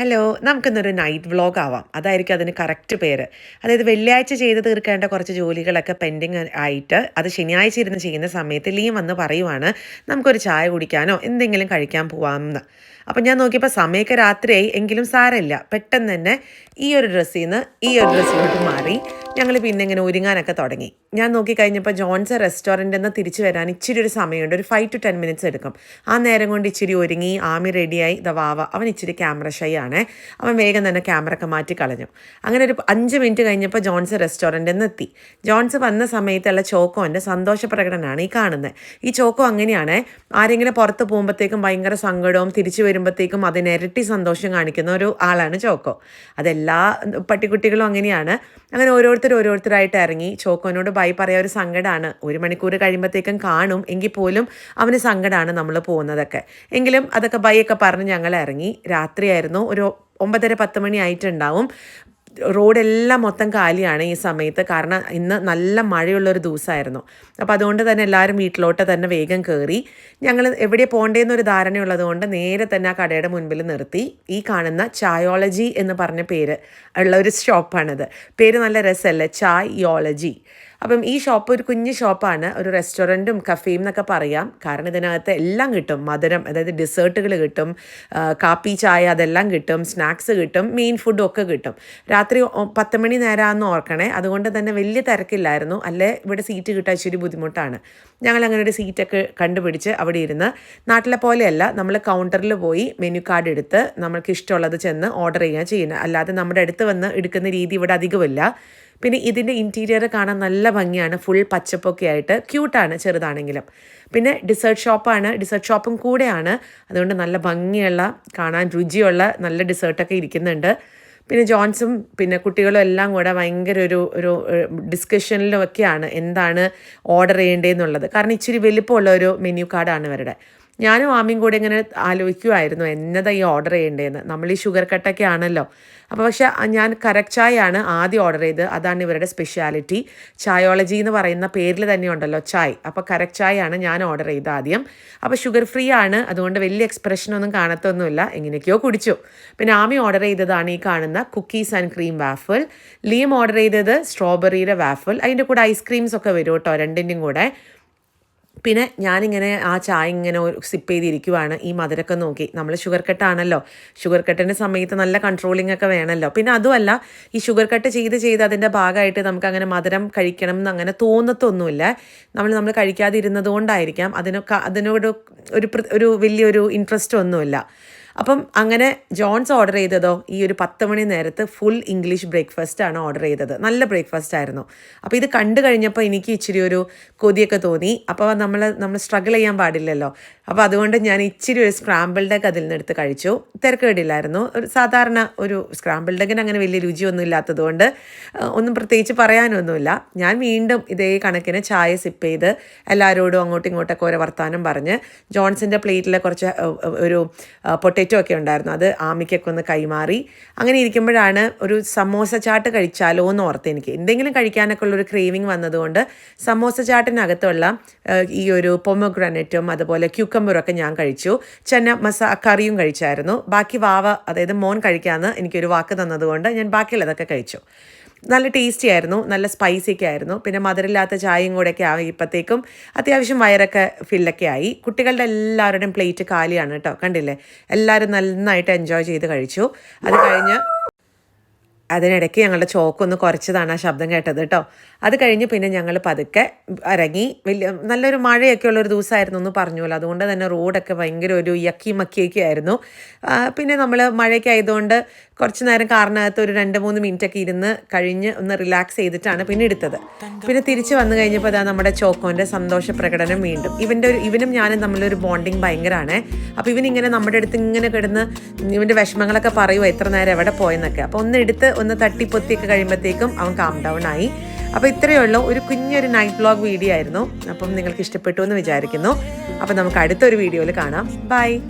Hello നമുക്കിന്നൊരു night vlog ആവാം. അതായിരിക്കും അതിന് കറക്റ്റ് പേര്. അതായത് വെള്ളിയാഴ്ച ചെയ്ത് തീർക്കേണ്ട കുറച്ച് ജോലികളൊക്കെ പെൻഡിങ് ആയിട്ട് അത് ശനിയാഴ്ച ഇരുന്ന് ചെയ്യുന്ന സമയത്ത് ലീം വന്ന് പറയുവാണ് നമുക്കൊരു ചായ കുടിക്കാനോ എന്തെങ്കിലും കഴിക്കാൻ പോവാമെന്ന്. അപ്പം ഞാൻ നോക്കിയപ്പോൾ സമയമൊക്കെ രാത്രിയായി എങ്കിലും സാരമില്ല. പെട്ടെന്ന് തന്നെ ഈ ഒരു ഡ്രസ്സിൽ നിന്ന് ഈ ഒരു ഡ്രസ്സിലോട്ട് മാറി. ഞങ്ങൾ പിന്നെ ഇങ്ങനെ ഒരുങ്ങാനൊക്കെ തുടങ്ങി. ഞാൻ നോക്കി കഴിഞ്ഞപ്പോൾ ജോൺസ് റെസ്റ്റോറന്റിൽ നിന്ന് തിരിച്ചു വരാൻ ഇച്ചിരി ഒരു സമയമുണ്ട്. ഒരു ഫൈവ് ടു ടെൻ മിനിറ്റ്സ് എടുക്കും. ആ നേരം കൊണ്ട് ഇച്ചിരി ഒരുങ്ങി ആമി റെഡിയായി ദ വാവ അവൻ ഇച്ചിരി ക്യാമറ ഷൈ ആണേ. അവൻ വേഗം തന്നെ ക്യാമറ ഒക്കെ മാറ്റി കളഞ്ഞു. അങ്ങനെ ഒരു അഞ്ച് മിനിറ്റ് കഴിഞ്ഞപ്പോൾ ജോൺസ് റെസ്റ്റോറന്റിൽ നിന്ന് എത്തി. ജോൺസ് വന്ന സമയത്തുള്ള ചോക്കോന്റെ സന്തോഷ പ്രകടനമാണ് ഈ കാണുന്നത് ഈ ചോക്കോ അങ്ങനെയാണ്. ആരെങ്കിലും പുറത്ത് പോകുമ്പോഴത്തേക്കും ഭയങ്കര സങ്കടവും തിരിച്ചു വരുമ്പോഴത്തേക്കും അതിനിരട്ടി സന്തോഷം കാണിക്കുന്ന ഒരു ആളാണ് ചോക്കോ. അതെല്ലാ പട്ടിക്കുട്ടികളും അങ്ങനെയാണ്. അങ്ങനെ ഓരോരുത്തർ ഓരോരുത്തരായിട്ട് ഇറങ്ങി. ചോക്കോനോട് ബൈ പറയാൻ ഒരു സങ്കടമാണ് ഒരു മണിക്കൂർ കഴിയുമ്പോഴത്തേക്കും കാണും. എങ്കിൽ പോലും അവന് സങ്കടമാണ് നമ്മൾ പോകുന്നതൊക്കെ. എങ്കിലും അതൊക്കെ ബൈ ഒക്കെ പറഞ്ഞ് ഞങ്ങൾ ഇറങ്ങി. രാത്രിയായിരുന്നു. ഒരു ഒമ്പതര പത്ത് മണി ആയിട്ടുണ്ടാവും. റോഡെല്ലാം മൊത്തം കാലിയാണ് ഈ സമയത്ത്. കാരണം ഇന്ന് നല്ല മഴയുള്ളൊരു ദിവസമായിരുന്നു അപ്പോൾ അതുകൊണ്ട് തന്നെ എല്ലാവരും വീട്ടിലോട്ട് തന്നെ വേഗം കയറി ഞങ്ങൾ എവിടെ പോകേണ്ടതെന്നൊരു ധാരണയുള്ളത് കൊണ്ട് നേരെ തന്നെ ആ കടയുടെ മുൻപിൽ നിർത്തി. ഈ കാണുന്ന ചായോളജി എന്ന് പറഞ്ഞ പേര് ഉള്ള ഒരു ഷോപ്പാണിത് പേര് നല്ല രസമല്ലേ? ചായോളജി. അപ്പം ഈ ഷോപ്പ് ഒരു കുഞ്ഞ് ഷോപ്പാണ് ഒരു റെസ്റ്റോറന്റും കഫേയും എന്നൊക്കെ പറയാം. കാരണം ഇതിനകത്ത് എല്ലാം കിട്ടും. മധുരം അതായത് ഡിസേർട്ടുകൾ കിട്ടും. കാപ്പി ചായ അതെല്ലാം കിട്ടും. സ്നാക്സ് കിട്ടും. മെയിൻ ഫുഡും ഒക്കെ കിട്ടും. രാത്രി പത്ത് മണി നേരമാണെന്ന് ഓർക്കണേ. അതുകൊണ്ട് തന്നെ വലിയ തിരക്കില്ലായിരുന്നു. അല്ലേ? ഇവിടെ സീറ്റ് കിട്ടാൻ ഇച്ചിരി ബുദ്ധിമുട്ടാണ്. ഞങ്ങൾ അങ്ങനെ ഒരു സീറ്റൊക്കെ കണ്ടുപിടിച്ച് അവിടെ ഇരുന്ന് നാട്ടിലെ പോലെയല്ല. നമ്മൾ കൗണ്ടറിൽ പോയി മെനു കാർഡ് എടുത്ത് നമ്മൾക്ക് ഇഷ്ടമുള്ളത് ചെന്ന് ഓർഡർ ചെയ്യുക ചെയ്യുന്നത് അല്ലാതെ നമ്മുടെ അടുത്ത് വന്ന് എടുക്കുന്ന രീതി ഇവിടെ അധികമില്ല. പിന്നെ ഇതിന്റെ ഇന്റീരിയർ കാണാൻ നല്ല ഭംഗിയാണ്. ഫുൾ പച്ചപ്പൊക്കെ ആയിട്ട്. ക്യൂട്ടാണ് ചെറുതാണെങ്കിലും. പിന്നെ ഡിസേർട്ട് ഷോപ്പാണ് ഡിസേർട്ട് ഷോപ്പും കൂടെയാണ്. അതുകൊണ്ട് നല്ല ഭംഗിയുള്ള കാണാൻ രുചിയുള്ള നല്ല ഡിസേർട്ടൊക്കെ ഇരിക്കുന്നുണ്ട്. പിന്നെ ജോൺസും പിന്നെ കുട്ടികളും എല്ലാം കൂടെ ഭയങ്കര ഒരു ഒരു ഡിസ്കഷനിലും ഒക്കെയാണ്. എന്താണ് ഓർഡർ ചെയ്യേണ്ടതെന്നുള്ളത്. കാരണം ഇച്ചിരി വലിപ്പമുള്ള ഒരു മെനു കാർഡാണ് ഇവരുടെ. ഞാനും ആമിയും കൂടെ ഇങ്ങനെ ആലോചിക്കുമായിരുന്നു എന്നതാ ഈ ഓർഡർ ചെയ്യേണ്ടതെന്ന്? നമ്മൾ ഈ ഷുഗർ കട്ടൊക്കെ ആണല്ലോ. അപ്പോൾ പക്ഷെ ഞാൻ കറക്റ്റ് ചായയാണ് ആദ്യം ഓർഡർ ചെയ്ത് അതാണ് ഇവരുടെ സ്പെഷ്യാലിറ്റി ചായോളജി എന്ന് പറയുന്ന പേരിൽ തന്നെ ഉണ്ടല്ലോ ചായ്. അപ്പോൾ കറക്റ്റ് ചായയാണ് ഞാൻ ഓർഡർ ചെയ്ത് ആദ്യം. അപ്പോൾ ഷുഗർ ഫ്രീ ആണ്. അതുകൊണ്ട് വലിയ എക്സ്പ്രഷനൊന്നും കാണത്തൊന്നുമില്ല. എങ്ങനെയൊക്കെയോ കുടിച്ചു. പിന്നെ ആമി ഓർഡർ ചെയ്തതാണ് ഈ കാണുന്ന കുക്കീസ് ആൻഡ് ക്രീം വാഫിൾ ലീം ഓർഡർ ചെയ്തത് സ്ട്രോബെറിയുടെ വാഫിൾ അതിന്റെ കൂടെ ഐസ്ക്രീംസ് ഒക്കെ വരും കേട്ടോ രണ്ടിന്റെയും കൂടെ. പിന്നെ ഞാനിങ്ങനെ ആ ചായ ഇങ്ങനെ സിപ്പ് ചെയ്തിരിക്കുവാണ്. ഈ മധുരമൊക്കെ നോക്കി. നമ്മൾ ഷുഗർ കട്ടാണല്ലോ ഷുഗർ കട്ടിന്റെ സമയത്ത് നല്ല കൺട്രോളിംഗ് ഒക്കെ വേണമല്ലോ പിന്നെ അതുമല്ല ഈ ഷുഗർ കട്ട് ചെയ്ത് ചെയ്ത് അതിന്റെ ഭാഗമായിട്ട് നമുക്ക് അങ്ങനെ മധുരം കഴിക്കണം എന്നങ്ങനെ തോന്നത്തൊന്നുമില്ല. നമ്മൾ നമ്മൾ കഴിക്കാതിരുന്നത് കൊണ്ടായിരിക്കാം. അതിനൊക്കെ അതിനോട് ഒരു ഒരു വലിയൊരു ഇൻട്രസ്റ്റ് ഒന്നുമില്ല. അപ്പം അങ്ങനെ ജോൺസ് ഓർഡർ ചെയ്തതോ? ഈ ഒരു പത്ത് മണി നേരത്ത് ഫുൾ ഇംഗ്ലീഷ് ബ്രേക്ക്ഫാസ്റ്റ് ആണ് ഓർഡർ ചെയ്തത്. നല്ല ബ്രേക്ക്ഫാസ്റ്റ് ആയിരുന്നു. അപ്പോൾ ഇത് കണ്ടു കഴിഞ്ഞപ്പോൾ എനിക്ക് ഇച്ചിരി ഒരു കൊതിയൊക്കെ തോന്നി. അപ്പോൾ നമ്മൾ നമ്മൾ സ്ട്രഗിൾ ചെയ്യാൻ പാടില്ലല്ലോ. അപ്പോൾ അതുകൊണ്ട് ഞാൻ ഇച്ചിരി ഒരു സ്ക്രാമ്പിൾഡ് എഗ് അതിൽ നിന്നെടുത്ത് കഴിച്ചു. തിരക്കേടില്ലായിരുന്നു ഒരു സാധാരണ ഒരു സ്ക്രാമ്പിൾഡ് എഗിന് അങ്ങനെ വലിയ രുചിയൊന്നും ഇല്ലാത്തതുകൊണ്ട് ഒന്നും പ്രത്യേകിച്ച് പറയാനൊന്നുമില്ല. ഞാൻ വീണ്ടും ഇതേ കണക്കിന് ചായ സിപ്പ് ചെയ്ത് എല്ലാവരോടും അങ്ങോട്ടും ഇങ്ങോട്ടൊക്കെ ഓരോ വർത്താനം പറഞ്ഞ് ജോൺസിന്റെ പ്ലേറ്റിൽ കുറച്ച് ഒരു പൊട്ടറ്റോ ഒക്കെ ഉണ്ടായിരുന്നു. അത് ആമിക്കൊക്കെ ഒന്ന് കൈമാറി. അങ്ങനെ ഇരിക്കുമ്പോഴാണ് ഒരു സമോസ ചാട്ട് കഴിച്ചാലോ എന്ന് ഓർത്ത് എനിക്ക്. എന്തെങ്കിലും കഴിക്കാനൊക്കെ ഉള്ളൊരു ക്രേവിങ് വന്നതുകൊണ്ട് സമോസ ചാട്ടിനകത്തുള്ള ഈ ഒരു പൊമഗ്രാനറ്റും അതുപോലെ ക്യൂക്കമ്പറും ഒക്കെ ഞാൻ കഴിച്ചു. ചെന്ന മസ കറിയും കഴിച്ചായിരുന്നു. ബാക്കി വാവ അതായത് മോൻ കഴിക്കാമെന്ന് എനിക്കൊരു വാക്ക് തന്നതുകൊണ്ട് ഞാൻ ബാക്കിയുള്ളതൊക്കെ കഴിച്ചു. നല്ല ടേസ്റ്റി ആയിരുന്നു നല്ല സ്പൈസി ഒക്കെ ആയിരുന്നു. പിന്നെ മധുരമില്ലാത്ത ചായയും കൂടെ ഒക്കെ ആയപ്പോഴത്തേക്കും അത്യാവശ്യം വയറൊക്കെ ഫില്ലൊക്കെ ആയി. കുട്ടികളുടെ എല്ലാവരുടെയും പ്ലേറ്റ് കാലിയാണ് കേട്ടോ കണ്ടില്ലേ? എല്ലാവരും നന്നായിട്ട് എൻജോയ് ചെയ്ത് കഴിച്ചു. അത് കഴിഞ്ഞ് അതിനിടയ്ക്ക് ഞങ്ങളുടെ ചോക്കൊന്ന് കുറച്ചതാണ് ആ ശബ്ദം കേട്ടത് കേട്ടോ. അത് കഴിഞ്ഞ് പിന്നെ ഞങ്ങൾ പതുക്കെ ഇറങ്ങി. വലിയ നല്ലൊരു മഴയൊക്കെ ഉള്ളൊരു ദിവസമായിരുന്നു എന്ന് പറഞ്ഞല്ലോ അതുകൊണ്ട് തന്നെ റോഡൊക്കെ ഭയങ്കര ഒരു യക്കി മക്കിയൊക്കെ ആയിരുന്നു. പിന്നെ നമ്മൾ മഴയൊക്കെ ആയതുകൊണ്ട് കുറച്ച് നേരം കാറിനകത്ത് ഒരു രണ്ട് മൂന്ന് മിനിറ്റ് ഒക്കെ ഇരുന്ന് കഴിഞ്ഞ് ഒന്ന് റിലാക്സ് ചെയ്തിട്ടാണ് പിന്നെ എടുത്തത്. പിന്നെ തിരിച്ച് വന്നു കഴിഞ്ഞപ്പോൾ അതാ നമ്മുടെ ചോക്കോന്റെ സന്തോഷ പ്രകടനം വീണ്ടും. ഇവന്റെ ഒരു ഇവനും ഞാനും തമ്മിലൊരു ബോണ്ടിങ് ഭയങ്കരമാണ് അപ്പോൾ ഇവനിങ്ങനെ നമ്മുടെ അടുത്ത് ഇങ്ങനെ കിടന്ന് ഇവന്റെ വിഷമങ്ങളൊക്കെ പറയുമോ എത്ര നേരം എവിടെ പോയെന്നൊക്കെ. അപ്പോൾ ഒന്ന് എടുത്ത് ഒന്ന് തട്ടിപ്പൊത്തിയൊക്കെ കഴിയുമ്പോഴത്തേക്കും അവൻ കാം ഡൗൺ ആയി. അപ്പോൾ ഇത്രയേ ഉള്ളൂ. ഒരു കുഞ്ഞൊരു നൈറ്റ് ബ്ലോഗ് വീഡിയോ ആയിരുന്നു. അപ്പം നിങ്ങൾക്ക് ഇഷ്ടപ്പെട്ടു എന്ന് വിചാരിക്കുന്നു. അപ്പം നമുക്ക് അടുത്തൊരു വീഡിയോയിൽ കാണാം. ബൈ